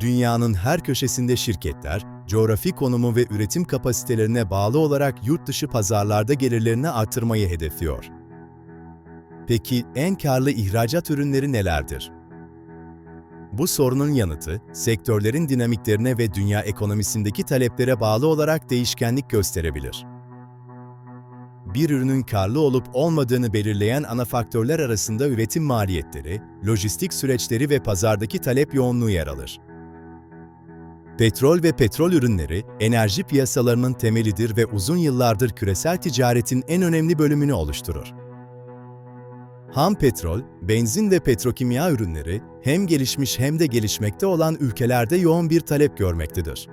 dünyanın her köşesinde şirketler, coğrafi konumu ve üretim kapasitelerine bağlı olarak yurt dışı pazarlarda gelirlerini artırmayı hedefliyor. Peki en karlı ihracat ürünleri nelerdir? Bu sorunun yanıtı, sektörlerin dinamiklerine ve dünya ekonomisindeki taleplere bağlı olarak değişkenlik gösterebilir. Bir ürünün karlı olup olmadığını belirleyen ana faktörler arasında üretim maliyetleri, lojistik süreçleri ve pazardaki talep yoğunluğu yer alır. Petrol ve petrol ürünleri, enerji piyasalarının temelidir ve uzun yıllardır küresel ticaretin en önemli bölümünü oluşturur. Ham petrol, benzin ve petrokimya ürünleri hem gelişmiş hem de gelişmekte olan ülkelerde yoğun bir talep görmektedir.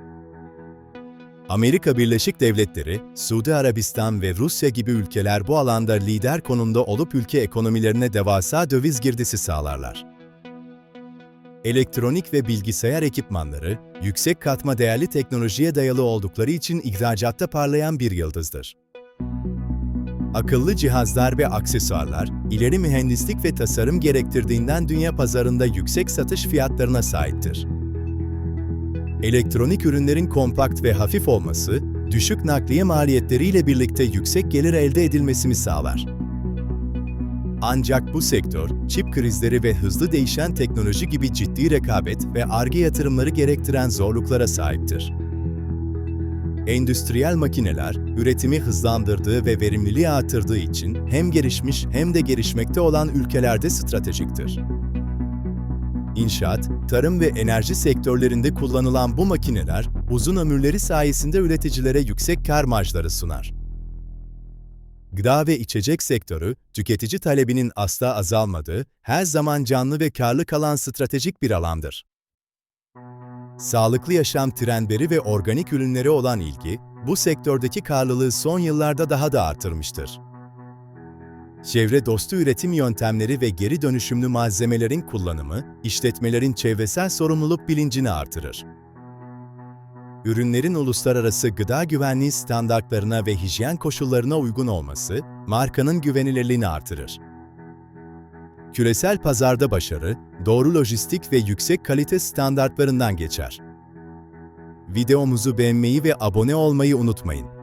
Amerika Birleşik Devletleri, Suudi Arabistan ve Rusya gibi ülkeler bu alanda lider konumda olup ülke ekonomilerine devasa döviz girdisi sağlarlar. Elektronik ve bilgisayar ekipmanları, yüksek katma değerli teknolojiye dayalı oldukları için ihracatta parlayan bir yıldızdır. Akıllı cihazlar ve aksesuarlar, ileri mühendislik ve tasarım gerektirdiğinden dünya pazarında yüksek satış fiyatlarına sahiptir. Elektronik ürünlerin kompakt ve hafif olması, düşük nakliye maliyetleriyle birlikte yüksek gelir elde edilmesini sağlar. Ancak bu sektör, çip krizleri ve hızlı değişen teknoloji gibi ciddi rekabet ve arge yatırımları gerektiren zorluklara sahiptir. Endüstriyel makineler, üretimi hızlandırdığı ve verimliliği artırdığı için hem gelişmiş hem de gelişmekte olan ülkelerde stratejiktir. İnşaat, tarım ve enerji sektörlerinde kullanılan bu makineler, uzun ömürleri sayesinde üreticilere yüksek kar marjları sunar. Gıda ve içecek sektörü, tüketici talebinin asla azalmadığı, her zaman canlı ve karlı kalan stratejik bir alandır. Sağlıklı yaşam trendleri ve organik ürünlere olan ilgi, bu sektördeki karlılığı son yıllarda daha da artırmıştır. Çevre dostu üretim yöntemleri ve geri dönüşümlü malzemelerin kullanımı, işletmelerin çevresel sorumluluk bilincini artırır. Ürünlerin uluslararası gıda güvenliği standartlarına ve hijyen koşullarına uygun olması, markanın güvenilirliğini artırır. Küresel pazarda başarı, doğru lojistik ve yüksek kalite standartlarından geçer. Videomuzu beğenmeyi ve abone olmayı unutmayın.